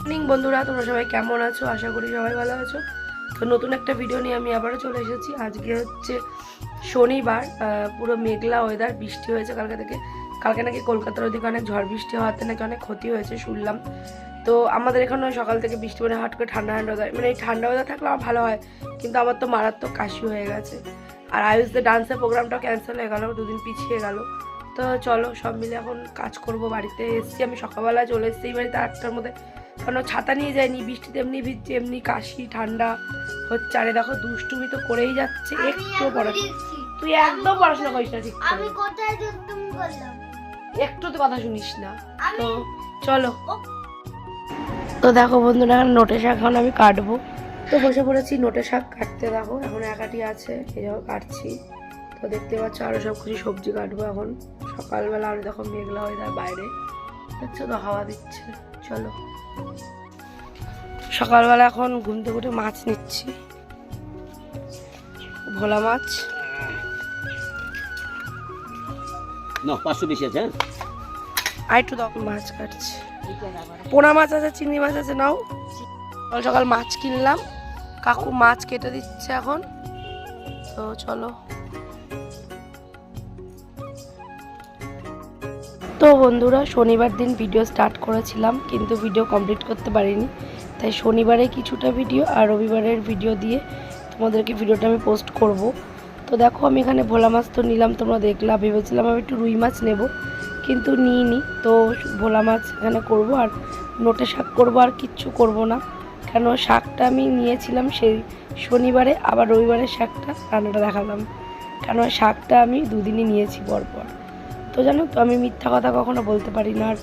Morning বন্ধুরা। তোমরা সবাই কেমন আছো? আশা করি সবাই ভালো আছো। তো নতুন একটা ভিডিও নিয়ে আমি আবারও চলে এসেছি। আজকে হচ্ছে শনিবার পুরো মেঘলা ওয়েদার বৃষ্টি হয়েছে কালকে থেকে। কালকে নাকি কলকাতার ওদিকে অনেক ঝড় বৃষ্টি হওয়াতে নাকি অনেক ক্ষতি হয়েছে, শুনলাম। তো আমাদের এখানে সকাল থেকে বৃষ্টি মানে হাট করে ঠান্ডা ঠান্ডা ওয়েদার মানে এই ঠান্ডা ওয়েদার থাকলে আমার ভালো হয়, কিন্তু আমার তো মারাত্মক কাশি হয়ে গেছে। আর আয়ুষদের ডান্সের প্রোগ্রামটাও ক্যান্সেল হয়ে গেল, দুদিন পিছিয়ে গেল। তো চলো সব মিলে এখন কাজ করব, বাড়িতে এসছি। আমি সকালবেলা চলে এসেছি বাড়িতে আটটার মধ্যে। কারণ ছাতা নিয়ে যায়নি? বৃষ্টিতে এমনি ভিজছে এমনি কাশি ঠান্ডা হচ্ছে। আরে দেখো দুষ্টুমি তো করেই যাচ্ছে। একটু পড়াশোনা তুই একদম পড়াশোনা করিস না ঠিক। আমি কোথায় দুষ্টুমি করলাম? একটু তো কথা শুনিস না। তো চলো। তো দেখো বন্ধুরা এখন নোটে শাক এখন আমি কাটবো। তো বসে পড়েছি নোটে শাক কাটতে দেখো। এখন একাটি আছে এই দেখো কাটছি। তো দেখতে পাচ্ছ আরও সব কিছু সবজি কাটবো এখন। সকালবেলা আরও দেখো মেঘলা হয়ে যায় বাইরে। দেখছ তো হাওয়া দিচ্ছে। চলো। সকালবেলা এখন ঘুম থেকে উঠে মাছ নিচ্ছি। ভোলা মাছ। না পাঁচশো বেশি আছে হ্যাঁ? আর একটু মাছ কাটছি। পোনা মাছ আছে চিংড়ি মাছ আছে নাও। সকাল সকাল মাছ কিনলাম। কাকু মাছ কেটে দিচ্ছে এখন। তো চলো। তো বন্ধুরা, শনিবার দিন ভিডিও স্টার্ট করেছিলাম, কিন্তু ভিডিও কমপ্লিট করতে পারিনি। তাই শনিবারে কিছুটা ভিডিও আর রবিবারের ভিডিও দিয়ে তোমাদেরকে ভিডিওটা আমি পোস্ট করব। তো দেখো, আমি এখানে ভোলা মাছ তো নিলাম, তোমরা দেখলা, ভেবেছিলাম আমি একটু রুই মাছ নেব, কিন্তু নিইনি। তো ভোলা মাছ এখানে করব, আর নোটে শাক করব, আর কিচ্ছু করব না। কেন, শাকটা আমি নিয়েছিলাম সেই শনিবারে, আবার রবিবারের শাকটা রান্নাটা দেখালাম। কেন, শাকটা আমি দুদিনই নিয়েছি পরপর। তো জানো তো? আমি মিথ্যা কথা কখনো বলতে পারি না। আর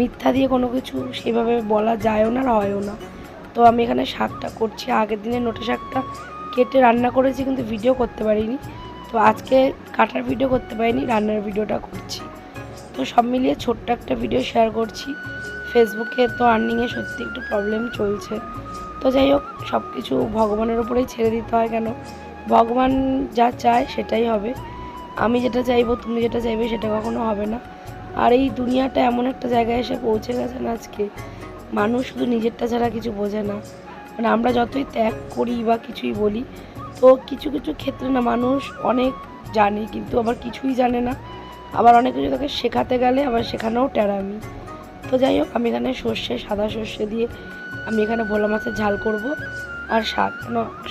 মিথ্যা দিয়ে কোনো কিছু সেভাবে বলা যায়ও না, আর হয়ও না। তো আমি এখানে শাকটা করছি। আগের দিনে নোটে শাকটা কেটে রান্না করেছি, কিন্তু ভিডিও করতে পারিনি। তো আজকে কাটার ভিডিও করতে পারিনি, রান্নার ভিডিওটা করছি। তো সব মিলিয়ে ছোট্ট একটা ভিডিও শেয়ার করছি। ফেসবুকে তো আর্নিংয়ে সত্যি একটু প্রবলেম চলছে। তো যাই হোক সব কিছু ভগবানের উপরেই ছেড়ে দিতে হয় কেন? ভগবান যা চায় সেটাই হবে। আমি যেটা চাইব, তুমি যেটা চাইবে সেটা কখনো হবে না। আর এই দুনিয়াটা এমন একটা জায়গায় এসে পৌঁছে গেছে না আজকে। মানুষ শুধু নিজেরটা ছাড়া কিছু বোঝে না। মানে আমরা যতই ত্যাগ করি বা কিছুই বলি, তো কিছু কিছু ক্ষেত্রে না মানুষ অনেক জানে, কিন্তু আবার কিছুই জানে না। আবার অনেক কিছু তাকে শেখাতে গেলে আবার শেখানোও টেরামি তো যাই হোক, আমি এখানে সর্ষে, সাদা সর্ষে দিয়ে আমি এখানে ভোলা মাছের ঝাল করব। আর শাক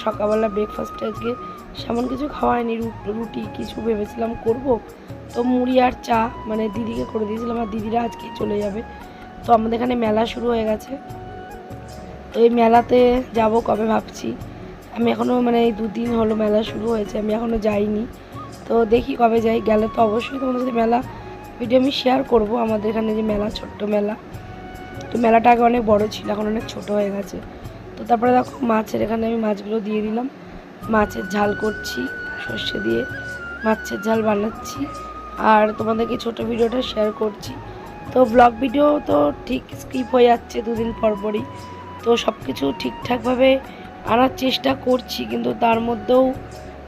সকালবেলা ব্রেকফাস্টে আজকে সেমন কিছু খাওয়া হয়নি রুটি কিছু ভেবেছিলাম করব। তো মুড়ি আর চা মানে দিদিকে করে দিয়েছিলাম, আর দিদিরা আজকেই চলে যাবে। তো আমাদের এখানে মেলা শুরু হয়ে গেছে। তো এই মেলাতে যাব কবে ভাবছি। আমি এখনও মানে এই দুদিন হলো মেলা শুরু হয়েছে, আমি এখনও যাইনি। তো দেখি কবে যাই, গেলে তো অবশ্যই তোমাদের সাথে মেলা ভিডিও আমি শেয়ার করব, আমাদের এখানে যে মেলা, ছোট্ট মেলা। তো মেলাটা আগে অনেক বড় ছিল, এখন অনেক ছোট হয়ে গেছে। তো তারপরে দেখো মাছের, এখানে আমি মাছগুলো দিয়ে দিলাম। মাছের ঝাল করছি সর্ষে দিয়ে। মাছের ঝাল বানাচ্ছি। আর তোমাদেরকে ছোট ভিডিওটা শেয়ার করছি। তো ব্লগ ভিডিও তো ঠিক স্কিপ হয়ে যাচ্ছে দুদিন পর পরই। তো সব কিছু ঠিকঠাকভাবে আনার চেষ্টা করছি, কিন্তু তার মধ্যেও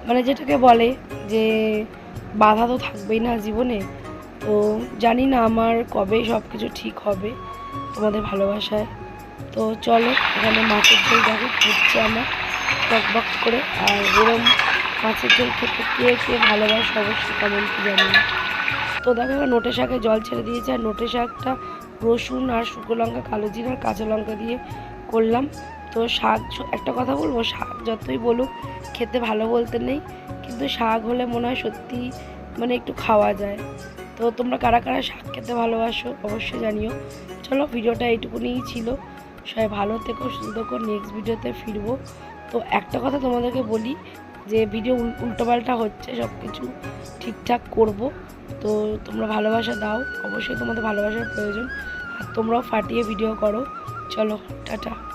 মানে যেটাকে বলে যে বাধা তো থাকবেই না জীবনে। তো জানি না আমার কবে সব কিছু ঠিক হবে তোমাদের ভালোবাসায়। তো চলো, এখানে মাছের ঝোল দেখো, ফুটছে আমার বক করে। আর এরম মাছের ঝোল খেতে কে কে ভালোবাসে অবশ্যই কমেন্টে জানি তো দেখো, এবার নোটে শাকে জল ছেড়ে দিয়েছে, আর নোটে শাকটা রসুন আর শুকনো লঙ্কা, কালো জিরা আর কাঁচা লঙ্কা দিয়ে করলাম। তো শাক, একটা কথা বলব, শাক যতই বলুক, খেতে ভালো বলতে নেই, কিন্তু শাক হলে মনে হয় সত্যি মানে একটু খাওয়া যায়। তো তোমরা কারা কারা শাক খেতে ভালোবাসো অবশ্যই জানিও। চলো, ভিডিওটা এইটুকুনিই ছিল। সবাই ভালো থেকো সুন্দর করে নেক্সট ভিডিওতে ফিরবো। তো একটা কথা তোমাদেরকে বলি, যে ভিডিও উল- উল্টোপাল্টা হচ্ছে সব কিছু ঠিকঠাক করব। তো তোমরা ভালোবাসা দাও, অবশ্যই তোমাদের ভালোবাসার প্রয়োজন। আর তোমরাও ফাটিয়ে ভিডিও করো। চলো, টাটা।